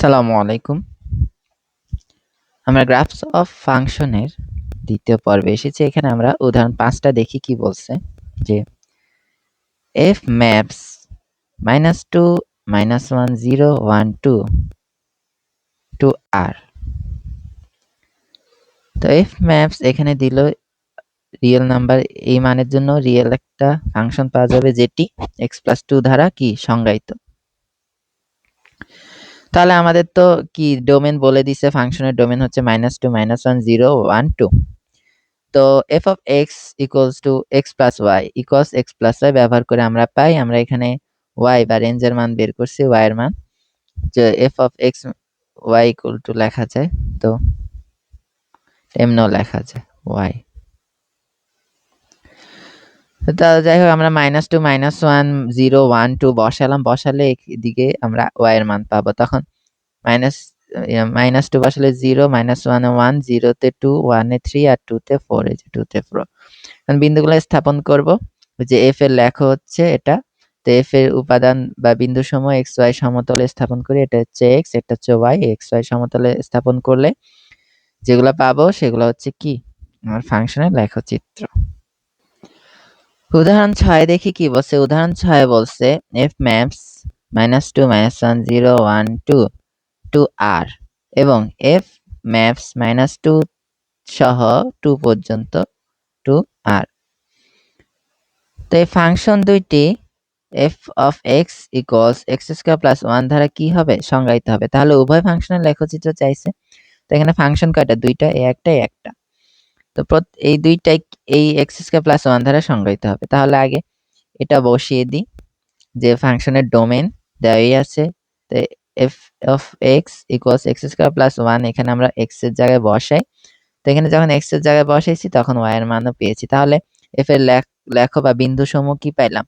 আসসালামু আলাইকুম। আমরা গ্রাফস অফ ফাংশনের দ্বিতীয় পর্বে এসেছি। এখানে আমরা উদাহরণ পাঁচটা দেখি কি বলছে। যে F maps minus two minus one zero one two to R তো এফ ম্যাপস এখানে দিল রিয়েল নাম্বার এই মানের জন্য রিয়েল একটা ফাংশন পাওয়া যাবে যেটি এক্স প্লাস টু দ্বারা কি সংজ্ঞায়িত। তাহলে আমাদের তো কি ডোমেন বলে দিছে? ফাংশনের ডোমেন হচ্ছে minus two minus one zero one two তো F of X equals to X plus Y equals X plus Y ব্যবহার করে আমরা পাই। আমরা এখানে ওয়াই বা রেঞ্জের মান বের করছি ওয়াই এর মান। যে F of X Y equal to লেখা যায়, তো এমনও লেখা যায় ওয়াই তা যাই হোক আমরা minus two minus one zero one two বসালাম। বসালে এদিকে আমরা ওয়াই এর মান পাবো। তখন মাইনাস মাইনাস টু বসালে জিরো মাইনাস ওয়ান ওয়ান জিরোতে টু ওয়ানে থ্রি আর টুতে ফোর এই যে টুতে ফোর এখন বিন্দুগুলো স্থাপন করব। যে এফ এর লেখা হচ্ছে এটা। তো এফ এর উপাদান বা বিন্দু সময় এক্স ওয়াই সমতলে স্থাপন করি। এটা হচ্ছে এক্স এটা হচ্ছে ওয়াই এক্স ওয়াই সমতলে স্থাপন করলে যেগুলো পাবো সেগুলো হচ্ছে কি? আমার ফাংশনের লেখচিত্র উদাহরণ ছয় দেখি কি বলছে? উদাহরণ ছয় বলছে F maps minus two minus one zero one two to R এবং এফ ম্যাপস মাইনাস টু সহ টু পর্যন্ত টু আর তো এই ফাংশন দুইটি F of X equals X square plus one দ্বারা কি হবে? সংজ্ঞায়িত হবে। তাহলে উভয় ফাংশনের লেখচিত্র চাইছে। তো এখানে ফাংশন কয়টা? দুইটা, এ একটা একটা। তো এই দুইটাই এই এক্স স্কোয়ার প্লাস ওয়ান দ্বারা সংজ্ঞায়িত হবে। তাহলে আগে এটা বসিয়ে দিই যে ফাংশনের ডোমেন দেওয়াই আছে। তো F of X equals X square plus one এখানে আমরা এক্সের জায়গায় বসাই। তো এখানে যখন এক্সের জায়গায় বসাইছি তখন ওয়াই এর মানও পেয়েছি। তাহলে এফ এর লেখ বা বিন্দু সমূহ কি পাইলাম?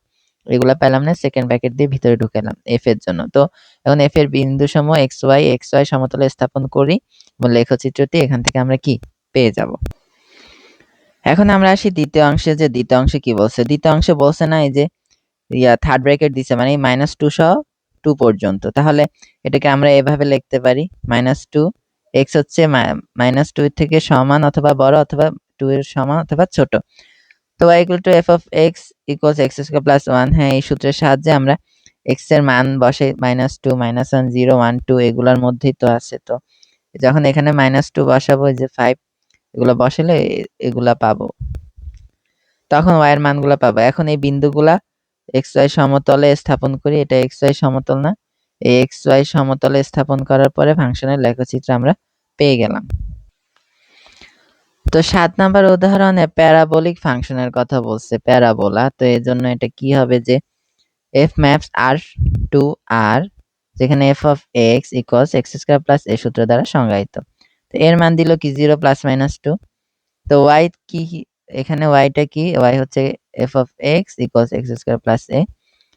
এগুলা পেলাম না সেকেন্ড ব্র্যাকেট দিয়ে ভিতরে ঢুকেলাম এফ এর জন্য। তো এখন এফ এর বিন্দু সমূহ এক্স ওয়াই এক্স ওয়াই সমতলে স্থাপন করি এবং লেখচিত্রটি এখান থেকে আমরা কি? পেয়ে যাব। এখন আমরা আসি দ্বিতীয় অংশে, যে দ্বিতীয় অংশে কি বলছে? দ্বিতীয় অংশে বলছে না, এই যে, ইয়া থার্ড ব্র্যাকেট দিছে মানে মাইনাস টু সহ টু পর্যন্ত। তাহলে এটাকে আমরা এভাবে লিখতে পারি মাইনাস টু এক্স হচ্ছে মাইনাস টু থেকে সমান অথবা বড় অথবা টু এর সমান অথবা ছোট। তো y equal to F of X equals X square plus one হ্যাঁ এই সূত্রের সাহায্যে আমরা এক্সের মান বসে minus two minus one zero one two এগুলোর মধ্যেই তো আছে তো। যখন এখানে মাইনাস টু বসাবো যে ফাইভ এগুলো বসালে এগুলা পাবো। তখন এর মানগুলো পাবো। এখন এই বিন্দুগুলা এক্স ওয়াই সমতলে স্থাপন করি। এটা এক্স ওয়াই সমতল না। এই এক্স ওয়াই সমতলে স্থাপন করার পরে ফাংশনের লেখচিত্র আমরা পেয়ে গেলাম। তো সাত নাম্বার উদাহরণে প্যারাবোলিক ফাংশনের কথা বলছে প্যারাবোলা। তো এর জন্য এটা কি হবে যে F maps R to R যেখানে F of x equals x square plus a সূত্র দ্বারা সংজ্ঞায়িত। তো এর মান দিল কি জিরো প্লাস মাইনাস টু। তো ওয়াই কি এখানে ওয়াইটা কি? ওয়াই হচ্ছে F of x equals x square plus a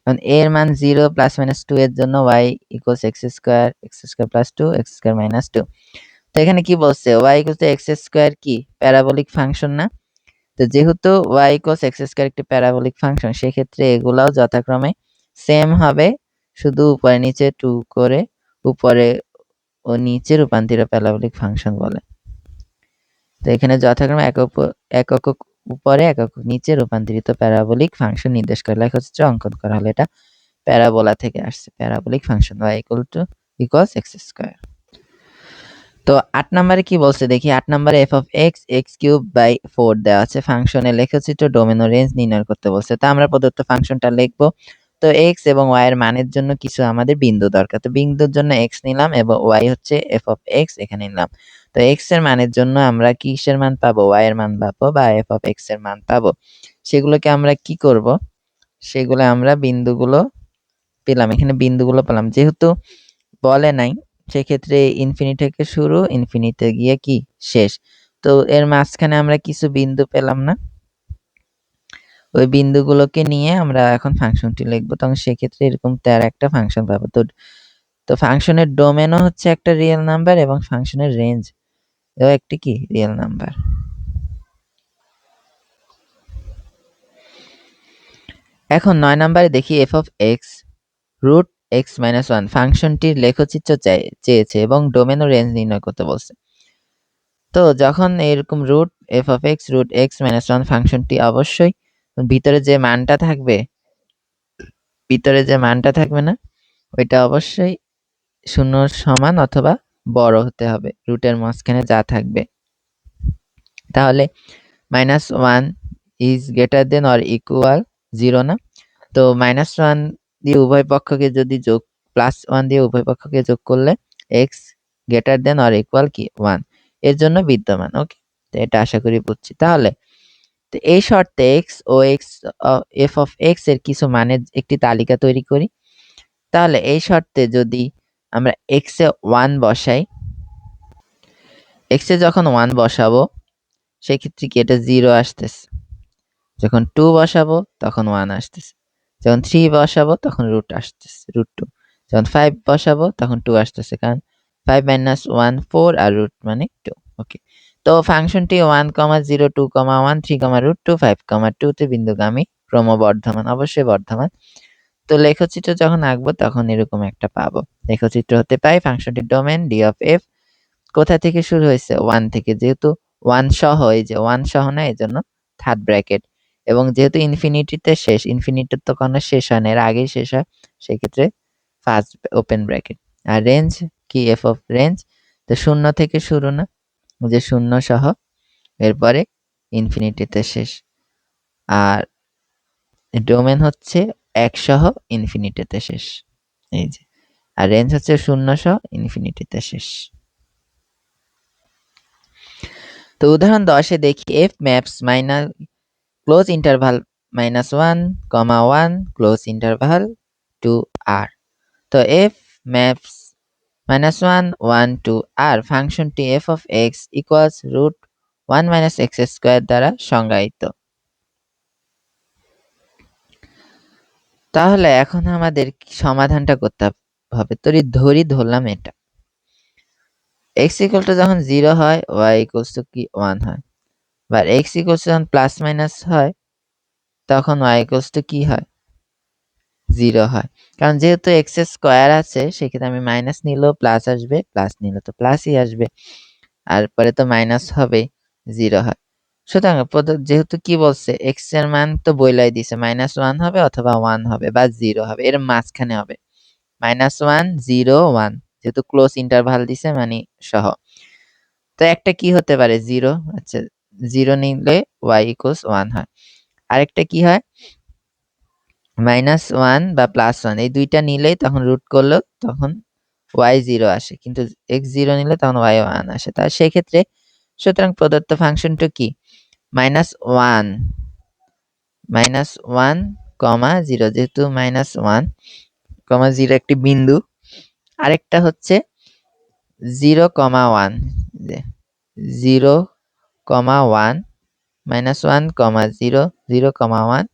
এখন এর মান জিরো প্লাস মাইনাস টু এর জন্য y equals x square x square plus two x square minus two তো এখানে কি বলছে? ওয়াই ইকুয়ালস এক্স স্কোয়ার কি? প্যারাবোলিক ফাংশন না? তো যেহেতু ওয়াই ইকুয়ালস এক্স স্কোয়ার একটি প্যারাবোলিক ফাংশন সেক্ষেত্রে এগুলাও যথাক্রমে সেম হবে। শুধু উপরে নিচে টু করে, উপরে ও নিচে রূপান্তরিত প্যারাবোলিক ফাংশন বলে। তো এখানে যথাক্রমে একক একক উপরে একক নিচে রূপান্তরিত প্যারাবোলিক ফাংশন নির্দেশ করে লেখা লেখচিত্র অঙ্কন করা হলো এটা প্যারাবোলা থেকে আসছে। Parabolic function Y equal to equals X square তো আট নম্বরে কি বলছে? দেখি, আট নম্বরে F of X X cube by four দেওয়া আছে। ফাংশনের লেখচিত্র ডোমেন ও রেঞ্জ নির্ণয় করতে বলছে। তা আমরা প্রদত্ত ফাংশনটা লিখব তো এক্স এবং ওয়াই এর মানের জন্য কিছু আমাদের বিন্দু দরকার। তো বিন্দুর জন্য এক্স নিলাম এবং ওয়াই হচ্ছে এফ অফ এক্স এখানে নিলাম। তো এক্সের মানের জন্য আমরা কিসের মান পাবো? ওয়াই এর মান পাবো বা এফ অফ এক্সের মান পাবো। সেগুলোকে আমরা কি করব? সেগুলো আমরা বিন্দুগুলো পেলাম, এখানে বিন্দুগুলো পেলাম। যেহেতু বলে নাই, সেক্ষেত্রে ইনফিনিটি থেকে শুরু ইনফিনিতে গিয়ে কি? শেষ। তো এর মাঝখানে আমরা কিছু বিন্দু পেলাম না। ওই বিন্দুগুলোকে নিয়ে আমরা এখন ফাংশনটি লিখব। তখন সেক্ষেত্রে এরকম তের একটা ফাংশন পাবো। তো তো ফাংশনের ডোমেনও হচ্ছে একটা রিয়েল নাম্বার এবং ফাংশনের রেঞ্জ এও একটি কি? রিয়েল নাম্বার এখন নয় নাম্বারে দেখি F of X root X minus one ফাংশনটির লেখচিত্র চেয়েছে এবং ডোমেন ও রেঞ্জ নির্ণয় করতে বলছে। তো যখন এরকম root F of X root X minus one ফাংশনটি অবশ্যই ভিতরে যে মানটা থাকবে, ভিতরে যে মানটা থাকবে না, ওইটা অবশ্যই শূন্য সমান অথবা বড় হতে হবে। রুটের মাঝখানে যা থাকবে। তাহলে minus one is greater than or equal zero না? তো মাইনাস ওয়ান দিয়ে উভয় পক্ষকে যদি যোগ প্লাস ওয়ান দিয়ে উভয় পক্ষকে যোগ করলে X greater than or equal কি? ওয়ানের জন্য বিদ্যমান ওকে তো এটা আশা করি বুঝছি। তাহলে এই শর্তে এক্স ও এক্স এফ অফ এক্সের কিছু মানের একটি তালিকা তৈরি করি। তাহলে এই শর্তে যদি আমরা এক্স ওয়ান বসাই এক্স যখন ওয়ান বসাবো, সেক্ষেত্রে কি এটা জিরো আসতেছে? যখন টু বসাবো, তখন ওয়ান আসতেছে। যখন থ্রি বসাবো, তখন রুট আসতেছে রুট টু যখন ফাইভ বসাবো, তখন টু আসতেছে, কারণ ফাইভ মাইনাস ওয়ান ফোর আর রুট মানে টু ওকে তো ফাংশনটি one comma zero two comma one three comma root two five comma টুতে বিন্দুগামী ক্রমবর্ধমান, অবশ্যই বর্ধমান। তো লেখচিত্র যখন আঁকবো তখন এরকম একটা পাবো। লেখচিত্র হতে পাই ফাংশনটির ডোমেন ডি অফ এফ কোথা থেকে শুরু হয়েছে? ওয়ান থেকে। যেহেতু ওয়ান সহ, এই যে ওয়ান সহ না এই জন্য থার্ড ব্র্যাকেট এবং যেহেতু ইনফিনিটিতে শেষ ইনফিনিটির তো কোনো শেষ হয় না, এর আগেই শেষ হয়, সেক্ষেত্রে ফার্স্ট ওপেন ব্র্যাকেট আর রেঞ্জ কি? এফ অফ রেঞ্জ তো শূন্য থেকে শুরু না যে শূন্য সহ, এরপরে ইনফিনিটিতে শেষ। আর ডোমেন হচ্ছে এক সহ ইনফিনিটিতে শেষ। এই যে। আর রেঞ্জ হচ্ছে শূন্য সহ ইনফিনিটিতে শেষ। তো উদাহরণ দশে দেখি F maps minus close interval minus one comma one close interval to R তো F maps minus one one to R ফাংশনটি F of X equals root one minus X square দ্বারা সংজ্ঞায়িত। তাহলে এখন আমাদের সমাধানটা করতে হবে? তোরই ধরি ধরলাম এটা। এক্স ইকুয়াল টু যখন জিরো হয় ওয়াই ইকুয়ালস টু কি? ওয়ান হয়। বা এক্স ইকুয়ালস যখন প্লাস মাইনাস হয়, তখন ওয়াই ইকুয়ালস টু কি হয়? জিরো হয়। কারণ যেহেতু এক্স স্কোয়ার আছে, সেক্ষেত্রে আমি মাইনাস নিলেও প্লাস আসবে প্লাস নিলে তো প্লাসই আসবে। আর পরে তো মাইনাস হবে জিরো হয়। সুতরাং যেহেতু কি বলছে এক্সের মান তো বইলাই দিছে মাইনাস ওয়ান হবে অথবা ওয়ান হবে বা জিরো হবে, এর মাঝখানে হবে। মাইনাস ওয়ান জিরো ওয়ান যেহেতু ক্লোজ ইন্টারভাল দিছে মানে সহ। তো একটা কি হতে পারে, জিরো? আচ্ছা জিরো নিলে ওয়াই ইকুয়ালস ওয়ান হয়। আরেকটা কি হয়? মাইনাস ওয়ান বা প্লাস ওয়ান এই দুইটা নিলেই তখন রুট করলেও তখন ওয়াই জিরো আসে। কিন্তু এক্স জিরো নিলে তখন ওয়াই ওয়ান আসে। তার সেক্ষেত্রে সুতরাং প্রদত্ত ফাংশনটা কি? Minus one minus one comma zero যেহেতু মাইনাস ওয়ান কমা জিরো একটি বিন্দু, আরেকটা হচ্ছে zero comma one zero comma one minus one comma zero zero comma one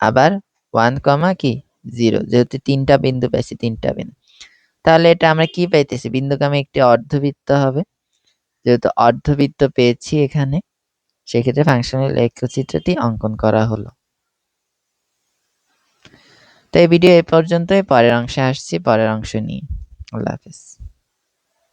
আবার ওয়ান কমা কি? জিরো। যেহেতু তিনটা বিন্দু পাইছি তিনটা বিন্দু। তাহলে এটা আমরা কি পাইতেছি? বিন্দু বিন্দুগামী একটি অর্ধবৃত্ত হবে। যেহেতু অর্ধবৃত্ত পেয়েছি এখানে, সেক্ষেত্রে ফাংশনের লেখচিত্রটি অঙ্কন করা হলো। তো এই ভিডিও এ পর্যন্তই। পরের অংশে আসছি। পরের অংশ নিয়ে আল্লাহ হাফিজ।